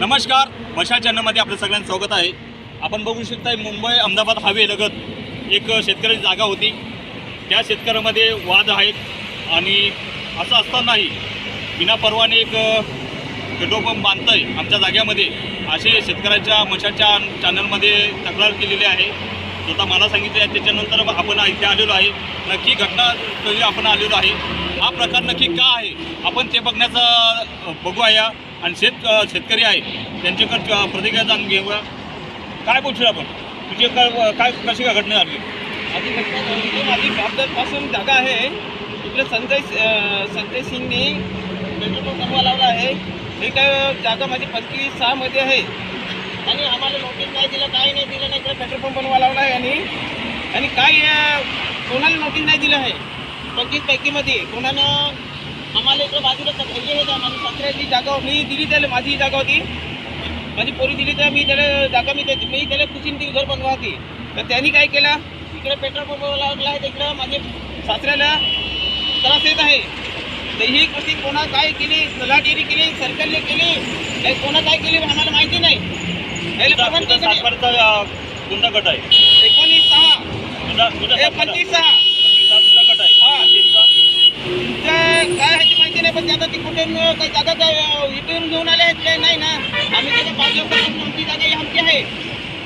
नमस्कार मशा चॅनलमध्ये आपलं सगळ्यांचं स्वागत आहे. आपण बघू शकता मुंबई अहमदाबाद हायवेलगत एक शेतकऱ्याची जागा होती. त्या शेतकऱ्यामध्ये वाद आहेत आणि असं असतानाही बिना परवाने एक पेट्रोल पंप आहे आमच्या जाग्यामध्ये. असे शेतकऱ्याच्या मशाच्या चॅनलमध्ये तक्रार केलेली आहे. स्वतः मला सांगितलं आहे त्याच्यानंतर आपण इथे आलेलो आहे. नक्की घटना तरी आपण आलेलो आहे. हा प्रकार नक्की का आहे? आपण ते बघण्याचा बघू बघूया. आणि शेत शेतकरी आहे त्यांच्याकडे प्रतिक्रिया जाणून घेऊया काय बोलशील आपण? तुझे काय काय कशी काय घटना झाली? आधी घटना झाली. माझी पासून जागा आहे. इकडे संजय संजय सिंगने पेट्रोल पंप लावला आहे. हे काय जागा माझी पंचवीस सहामध्ये आहे. आणि आम्हाला नोटीस नाही दिलं काही नाही दिलं नाही इकडे पेट्रोल पंप बनवा लावला आहे आणि आणि काय कोणाला नोटीस नाही दिलं आहे. पंचवीस पैकीमध्ये कोणानं आम्हाला इकडे बाजूला हे का माझी सासऱ्याची जागा मी दिली त्याला माझी जागा होती. माझी पोरी दिली तर मी त्याला जागा मी देते मी त्याला खुशीन ती घर बनवा होती तर त्यांनी काय केलं? इकडे पेट्रोल पंप लावला आहे तिकडं माझे सासऱ्याला त्रास येत आहे. तर ही कृती कोणा काय केली तलाठीने केली सरकारने केली कोणा काय केली आम्हाला माहिती नाही. कोणता गट आहे. एकोणीस सहा पंचवीस सहा गट आहे. हा. त्यांचा? काय नाही पण आता ती कुठून काही जागा काय इथून घेऊन आले आहेत? काय नाही ना. आम्ही त्याच्या पाच दिवसापासून आमची जागा ही आमची आहे.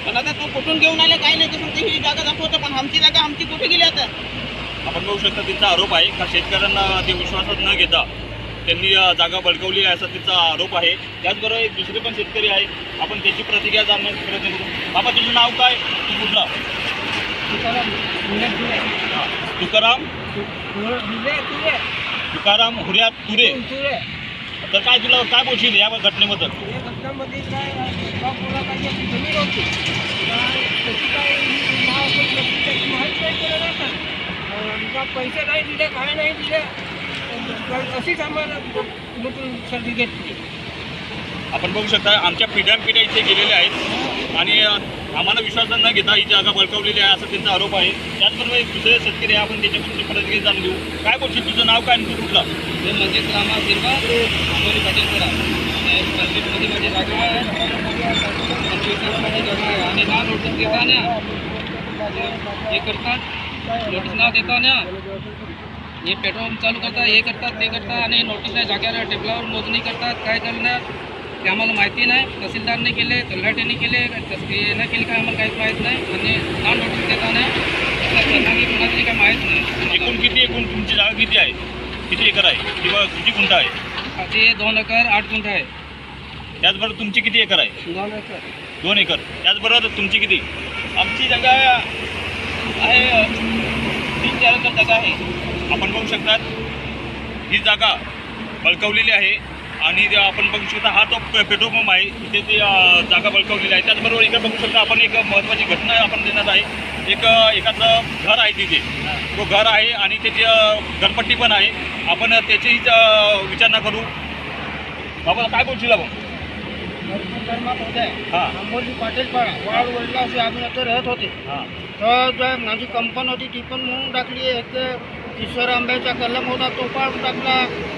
पण आता तो कुठून घेऊन आले काय नाही ते ही जागा दाखवतो. पण आमची जागा आमची कुठे गेली आता? आपण बघू शकता त्यांचा आरोप आहे. का शेतकऱ्यांना ते विश्वासात न घेता त्यांनी जागा बळकवली आहे असा त्यांचा आरोप आहे. त्याचबरोबर एक दुसरे पण शेतकरी आहे. आपण त्याची प्रतिक्रिया जाणण्याचा प्रयत्न करू बाबा तुझं नाव काय? तू कुठला? हा. तुकाराम? तुकाराम हुर्या तुरे. तर. काय तुला काय बोलशील या घटनेबद्दल? पैसे नाही दिले काय नाही दिले. अशीच आम्हाला लुटून सर्दी घेतली? आपण बघू शकता आमच्या पिढ्यान पिढ्या इथे गेलेल्या आहेत. आणि आम्हाला विश्वास न घेता ही जागा बळकावलेली आहे असं त्यांचा आरोप आहे. त्याचबरोबर एक दुसरे शेतकरी आहे आपण त्याच्याकडून प्रतिक्रिया जाणून घेऊ. काय बोलशील तुझं नाव काय आणि तू कुठला? हे म्हणजे रामा शिरवा आंबोली पाटीलपुरा मंदिरमध्ये माझी जागा आहे. माझी जागा आहे. आणि ना नोटीस देताना हे करतात. नोटीस ना देताना हे पेट्रोल चालू करतात हे करतात ते करतात. आणि नोटीसच्या जागेवर टेबलावर मोजणी करतात. काय करणार? ते आम्हाला माहिती नाही. तहसीलदारने केले तलाठ्याने केले यानं केले काय आम्हाला काहीच माहीत नाही. आणि ना नोटीस देताना त्या परवानगी कोणाची काय माहीत नाही. एकूण किती एकूण तुमची जागा किती आहे? किती एकर आहे? किंवा किती गुंठा आहे? ते दोन एकर आठ गुंठ आहे. त्याचबरोबर तुमची किती एकर आहे? दोन एकर. दोन एकर. त्याचबरोबर तुमची किती? आमची जागा आहे तीन चार एकर जागा आहे. आपण बघू शकतात ही जागा बळकवलेली आहे. आणि आपण बघू शकता हा तो पेट्रोल पंप आहे. इथे ती जागा बळकवलेली आहे. त्याचबरोबर इकडे बघू शकता आपण एक महत्त्वाची घटना आपण देण्यात आहे. एक एकाचं घर आहे तिथे. तो घर आहे आणि त्याची घरपट्टी पण आहे. आपण त्याचीही अ, विचारणा करू. बाबा काय बोलशील आपण हां. आंबोली पाटीलपाडा वाड वडला असे आम्ही आता राहत होते. हां. तर जो माझी कंपन होती ती पण म्हणून टाकली एक किशोर आंब्याचा कलम होता तो पाळून टाकला.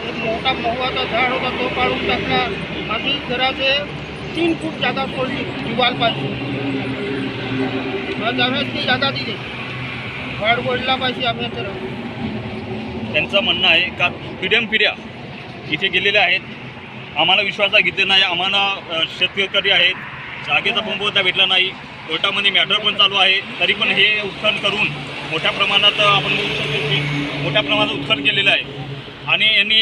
एक मोठा महुवाचा झाड होता तो पाळून टाकला. माझी घराचे तीन फूट जागा सोडली दिवाल पाहिजे. आम्ही ती जागा दिली. वाड वडला पाहिजे आम्ही तर. त्यांचं म्हणणं आहे का पिढ्यान पिढ्या इथे गेलेले आहेत. आम्हाला विश्वासात घेतले नाही. आम्हाला शेतकरी आहेत. जागेचा पंप होता भेटला नाही. कोर्टामध्ये मॅटर पण चालू आहे. तरी पण हे उत्खनन करून मोठ्या प्रमाणात आपण बघू शकतो की मोठ्या प्रमाणात उत्खन केलेलं आहे. आणि यांनी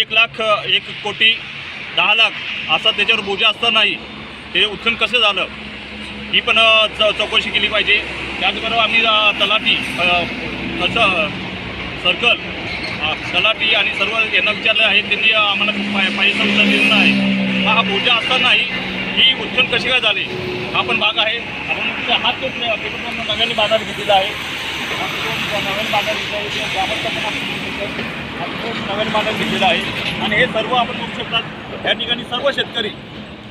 एक लाख एक कोटी दहा लाख असा त्याच्यावर बोजा असतानाही ते उत्खन कसं झालं? ही पण च चौकशी केली पाहिजे. त्याचबरोबर आम्ही तलाठी असं सर्कल तलाठी आणि सर्व यांना विचारलं आहे. त्यांनी आम्हाला पाय- पाहिजे आहे. हा हा बोजा असतानाही ही उत्खन कशी काय झाली? हा पण भाग आहे. आपण हात तो पेट्रोल पंप नव्याने बाजार घेतलेला आहे. नव्याने बाजार घेतला आहे. ते पण आपण नव्याने बाजार घेतलेला आहे. आणि हे सर्व आपण बघू शकतात. या ठिकाणी सर्व शेतकरी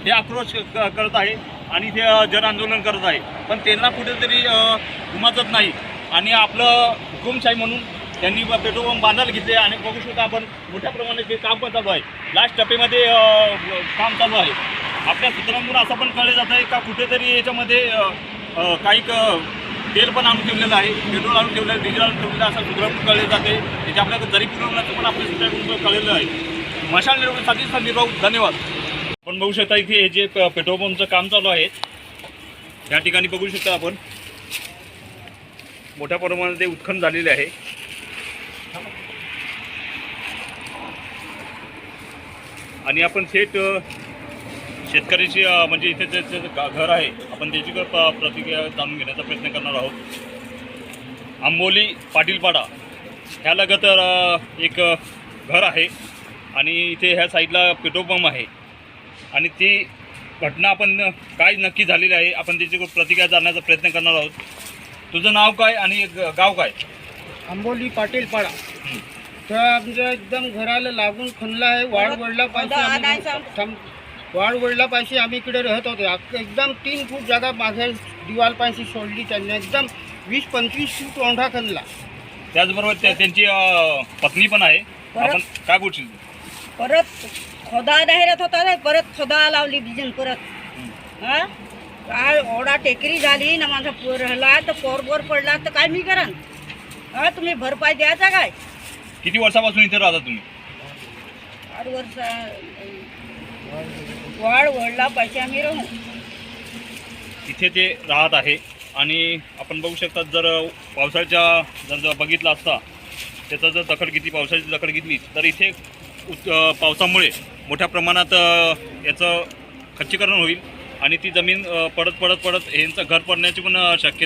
हे आक्रोश करत आहे आणि ते जन आंदोलन करत आहे. पण त्यांना कुठेतरी अ, उमजत नाही. आणि आपलं हुकुमशाही म्हणून त्यांनी पेट्रोल पंप बांधायला घेतले आणि बघू शकता आपण मोठ्या प्रमाणात ते काम पण चालू आहे. लास्ट टप्प्यामध्ये काम चालू आहे. आपल्या सूत्रांकडून असं पण कळलं जात आहे का कुठेतरी याच्यामध्ये काही तेल पण आणून ठेवलेलं आहे. पेट्रोल आणून ठेवलेलं आहे डिझेल आणून ठेवलेलं असं सूत्रांकडून कळले जाते. त्याच्या आपल्याकडे जरी पुरवण्याचं पण आपल्या कळलेलं आहे. मशाल निर्वहणासाठी संदीप धन्यवाद. आपण बघू शकता इथे हे जे पेट्रोल पंपचं काम चालू आहे या ठिकाणी बघू शकता आपण. मोठ्या प्रमाणात ते उत्खनन झालेले आहे. आणि आपण थेट शेतकऱ्याची म्हणजे इथे जे जे गा- घर आहे आपण त्याची प्रतिक्रिया जाणून घेण्याचा प्रयत्न करणार आहोत. आंबोली पाटीलपाडा ह्या लगत अ, एक घर आहे. आणि इथे ह्या साईडला पेट्रोल पंप आहे. आणि ती घटना आपण काय नक्की झालेली आहे आपण त्याची प्रतिक्रिया जाणण्याचा प्रयत्न करणार आहोत. तुझं नाव काय आणि गाव काय? आंबोली पाटील पाडा तर आमच्या एकदम घराला लागून खणला आहे वाढ वडला पाहिजे पाहिजे आम्ही इकडे राहत होते. एकदम तीन फूट जागा मागे दिवाल पाहिजे सोडली त्यांनी. एकदम वीस पंचवीस फूट ओंढा खणला त्याचबरोबर त्या- त्यांची अ, पत्नी पण आहे. आपण काय बोलशील? परत खोदा डायरत होता रे परत खोदा लावली बिजन परत. हा? काय ओढा टेकरी झाली ना माझा पोर राहिला तर पोर बोर पडला तर काय मी करन हा तुम्ही भरपाई द्यायचा काय? किती वर्षापासून इथे राहता तुम्ही? आठ वर्ष वाढ वडला पैसे आम्ही राहू. इथे ते राहत आहे. आणि आपण बघू शकता जर पावसाळ्याच्या जर जर बघितला असता त्याचा जर दखल घेतली पावसाची दखल घेतली तर इथे पावसामुळे मोठ्या प्रमाणात याचं खच्चीकरण होईल. आणि ती जमीन पडत पडत पडत यांचं घर पडण्याची पण शक्यता